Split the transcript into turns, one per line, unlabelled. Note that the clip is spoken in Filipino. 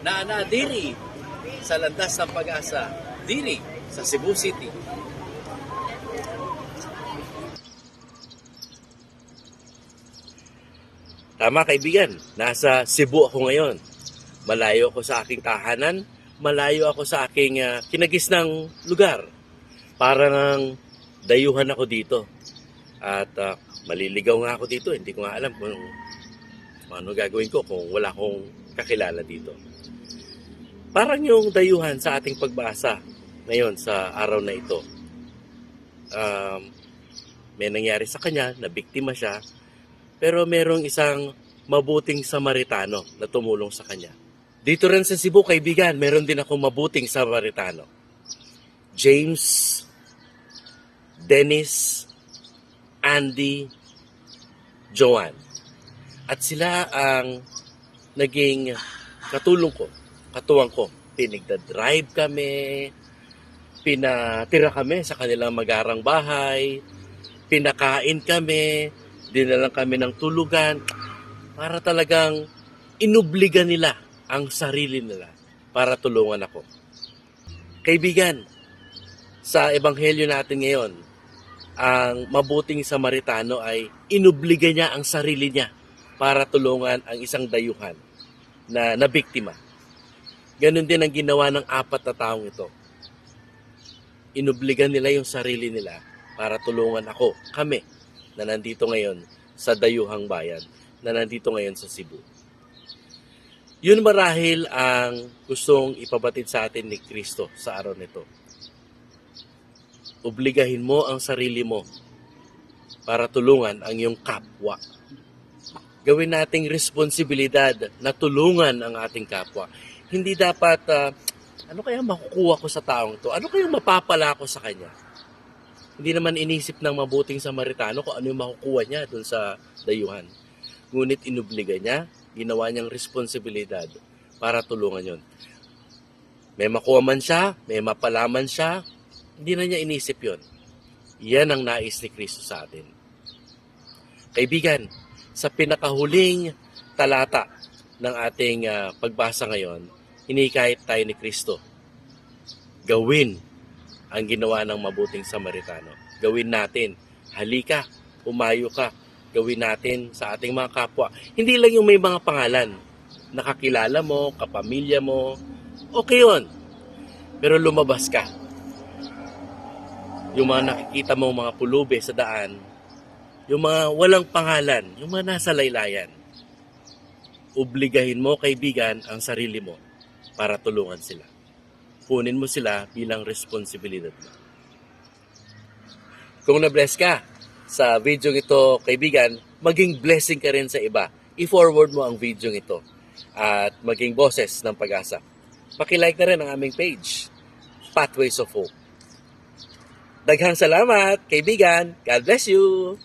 Na na diri sa landas ng pag-asa, diri sa Cebu City. Tama kaibigan, nasa Cebu ako ngayon. Malayo ako sa aking tahanan, malayo ako sa aking ah, kinagisnang lugar. Parang dayuhan ako dito. At ah, maliligaw nga ako dito, hindi ko nga alam kung ano gagawin ko kung wala akong kakilala dito. Parang yung dayuhan sa ating pagbasa ngayon sa araw na ito. Um, may nangyari sa kanya, na biktima siya, pero merong isang mabuting Samaritano na tumulong sa kanya. Dito rin sa Cebu, kaibigan, meron din akong mabuting Samaritano. James, Dennis, Andy, Joanne. At sila ang naging katulong ko, katuwang ko. Pinigda-drive kami, pinatira kami sa kanilang magarang bahay, pinakain kami, dinalang kami ng tulugan, para talagang inubliga nila ang sarili nila para tulungan ako. Kaibigan, sa ebanghelyo natin ngayon, ang mabuting Samaritano ay inubliga niya ang sarili niya para tulungan ang isang dayuhan na nabiktima. Ganon din ang ginawa ng apat na taong ito. Inubligan nila yung sarili nila para tulungan ako, kami, na nandito ngayon sa dayuhang bayan, na nandito ngayon sa Cebu. Yun marahil ang gustong ipabatid sa atin ni Kristo sa araw nito. Obligahin mo ang sarili mo para tulungan ang iyong kapwa. Gawin nating responsibilidad na tulungan ang ating kapwa. Hindi dapat, ah, ano kaya makukuha ko sa taong to? Ano kaya mapapala ko sa kanya? Hindi naman inisip ng mabuting Samaritano kung ano yung makukuha niya dun sa dayuhan. Ngunit inubliga niya, ginawa niyang responsibilidad para tulungan yon. May makuha man siya, may mapalaman siya, hindi na niya inisip yon. Yan ang nais ni Kristo sa atin. Kaibigan, sa pinakahuling talata ng ating ah, pagbasa ngayon, hinikayat tayo ni Kristo. Gawin ang ginawa ng mabuting Samaritano. Gawin natin. Halika, umayo ka. Gawin natin sa ating mga kapwa. Hindi lang yung may mga pangalan. Nakakilala mo, kapamilya mo. Okay yun. Pero lumabas ka. Yung mga nakikita mo mga pulube sa daan, yung mga walang pangalan, yung mga nasa laylayan. Obligahin mo, kaibigan, ang sarili mo para tulungan sila kunin mo sila bilang responsibilidad mo. Kung na-bless ka sa video ito, kaibigan, maging blessing ka rin sa iba. I-forward mo ang video ito at maging boses ng pag-asa. Pakilike na rin ang aming page, Pathways of Hope. Daghang salamat, kaibigan. God bless you!